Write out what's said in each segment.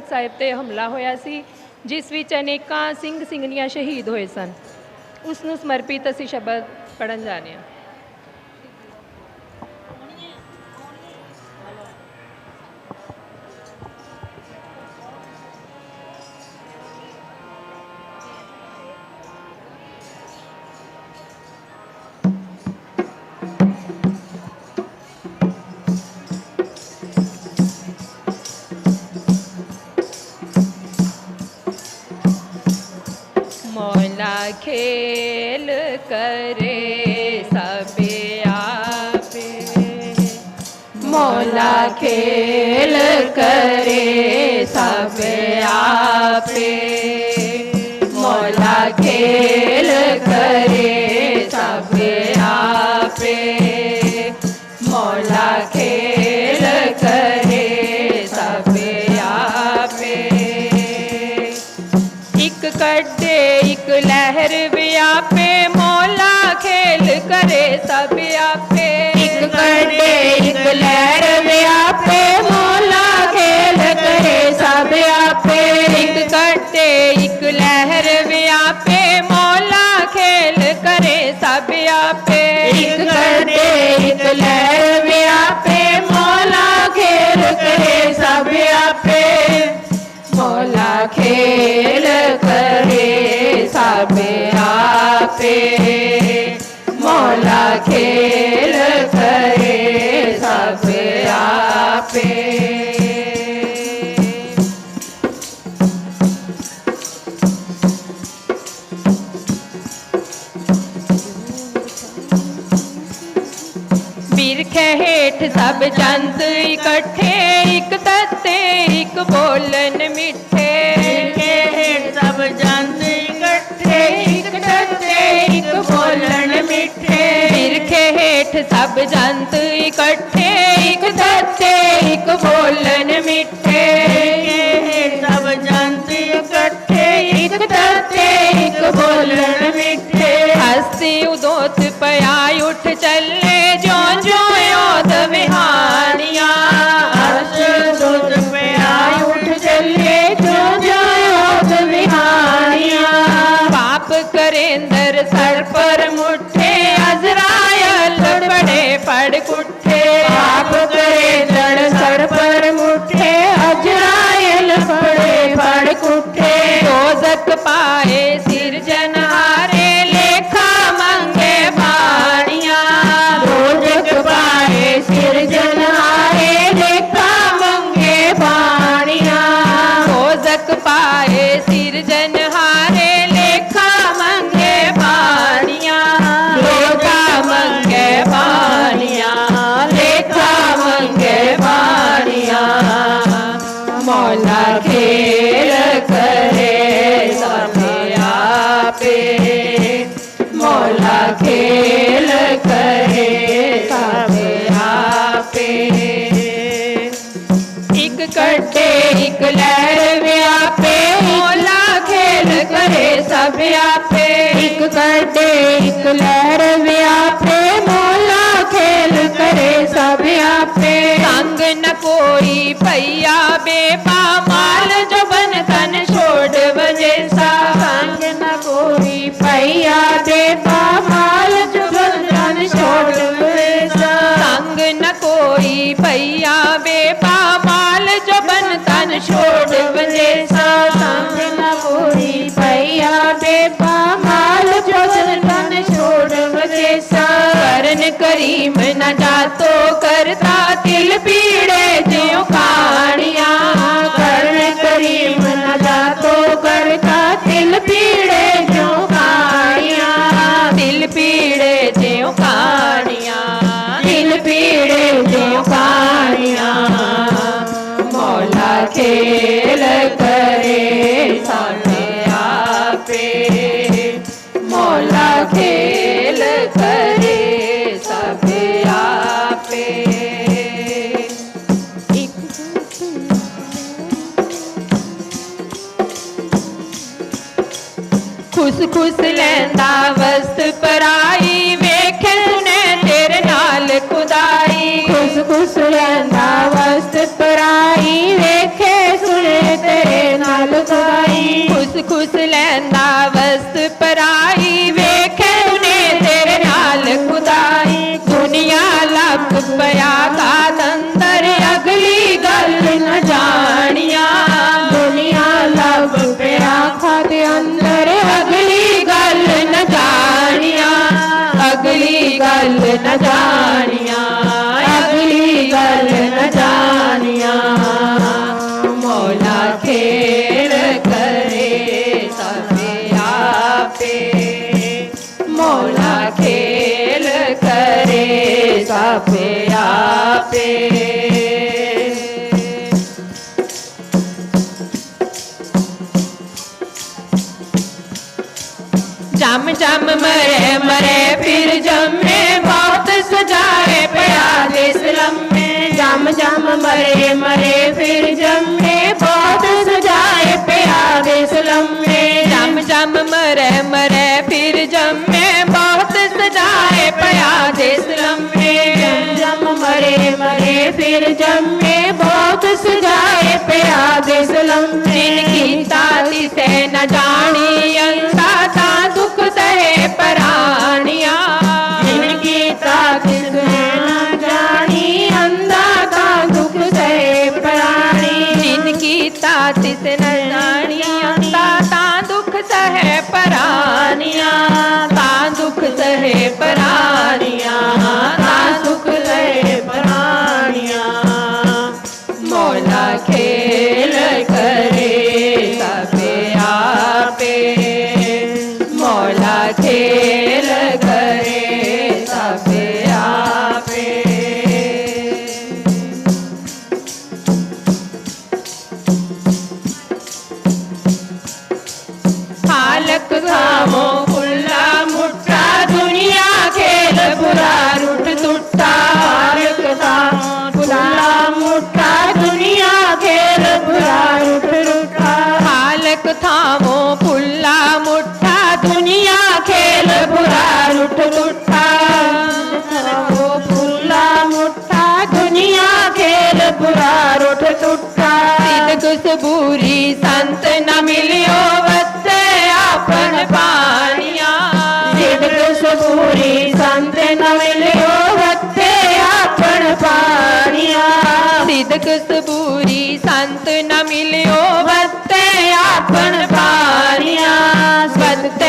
ਤਖਤ ਸਾਹਿਬ ਤੇ ਹਮਲਾ ਹੋਇਆ ਸੀ, ਜਿਸ ਵਿੱਚ ਅਨੇਕਾਂ ਸਿੰਘ ਸਿੰਘਣੀਆਂ ਸ਼ਹੀਦ ਹੋਏ ਸਨ। ਉਸ ਨੂੰ ਸਮਰਪਿਤ ਅਸੀਂ ਸ਼ਬਦ ਪੜਨ ਜਾ ਰਹੇ करे सब आपे। मौला खेल करे सब आपे। मौला खेल लहर में आपे मौला खेल करे, सब आपे एक करते। एक लहर में आपे मौला खेल करे, सब आपे एक करते। एक लहर में आपे मौला खेल करे, सब आपे मौला खेल करे, सब आपे मौला खेल ਆਪੇ ਬਿਰਖੇ ਹੇਠ ਸਭ ਜੰਤ ਇਕੱਠੇ ਇੱਕ ਤੱਤੇ ਇੱਕ ਬੋਲਨ ਮਿੱਠੇ। ਕੇ ਹੇਠ ਸਭ ਜੰਤ ਸਭ ਜੰਤ ਇਕੱਠੇ ਇੱਕ ਤੱਤੇ ਇੱਕ ਬੋਲਨ ਮਿੱਠੇ। ਸਭ ਜੰਤ ਇਕੱਠੇ ਇੱਕ ਡੱਟੇ ਇੱਕ ਬੋਲਣ ਮਿੱਠੇ। ਹਸਤੀ ਉਦੋਤ ਪਿਆ ਉੱਠ ਚੱਲੇ। पुट्ठे पाप करे जड़ सर पर मुठे अजरायल पड़े पड़ कुठे दोजक पाए कटे एक लहर व्यापे होला खेल करे सब व्यापे एक कटे एक लहर व्यापे मोला खेल करे सब व्यापे संग न कोई पैया बेपा माल जो बन तन छोड़ बजे सा। संग न कोई पैया बेपा माल जो बन तन छोड़ बजे सा। संग न कोई पैया बेपा ਛੋੜ ਵਜੇ ਸਾ ਸੰਗ ਨ ਕੋਈ ਪਈਆ ਦੇ खुश खुश लेंदा वस्त पराई वेख सुने तेरे नाल खुदाई। खुश खुश लेंदा वस्त पराई वेख जानिया अगली गल न जानिया। मौला खेल मौला खेल जम जम मरे मरे फिर जम लम्बे जम जम मरे मरे फिर जमे बहुत सजाए देश लम्बे जम जम मरे मरे फिर जमे बहुत सजाए पया देश लम्बे जम जम मरे मरे फिर जमे बहुत सजाए पया देश लम्बे जिनकी ताती से न जानी ਮੁਰਾ ਲੁੱਟ ਲੁੱਟਾ ਸਰਵੋ ਫੁੱਲਾ ਮੁੱਠਾ ਦੁਨੀਆ ਖੇਲ ਬੁਰਾ ਰੁੱਟ ਟੁੱਟਾ। ਤਿਤ ਕੁਸ ਬੂਰੀ ਸੰਤ ਨਾ ਮਿਲਿਓ ਵਸੇ ਆਪਣ ਪਾਣੀਆਂ। ਤਿਤ ਕੁਸ ਬੂਰੀ ਸੰਤ ਨਾ ਮਿਲਿਓ ਵਸੇ ਆਪਣ ਪਾਣੀਆਂ। ਤਿਤ ਕੁਸ ਬੂਰੀ ਸੰਤ ਨਾ ਮਿਲਿਓ ਵਸੇ ਆਪਣ ਪਾਣੀਆਂ। ਸਤ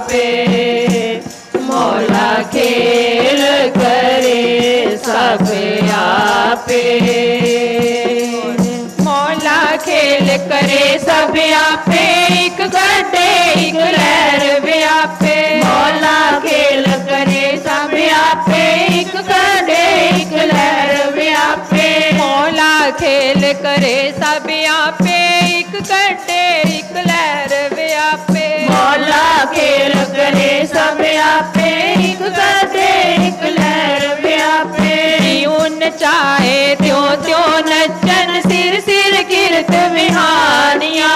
आपे मौला खेल करे सब आपे। मौला खेल करे सब आपे, एक गड्ढे, एक लहर व्यापे मौला खेल करे सब आपे, एक गड्ढे, एक लहर व्यापे मौला खेल करे सब आपे। यून चाहे त्यों त्यों नचन सिर सिर कीर्त विहानिया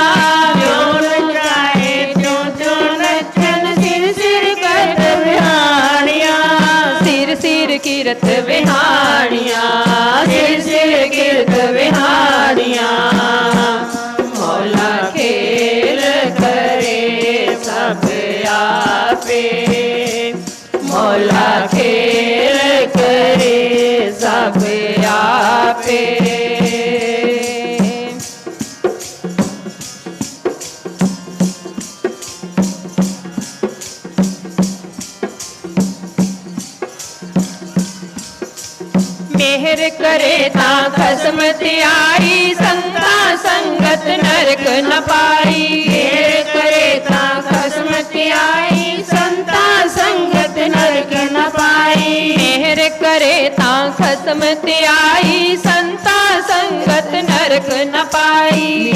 यून चाहे त्यों त्यों नचन सिर सिर कीर्त विहानिया सिर सिर आपे मेहर करे ता खसमत आई संता संगत नरक न पाई। आई संता संगत नरक न पाई।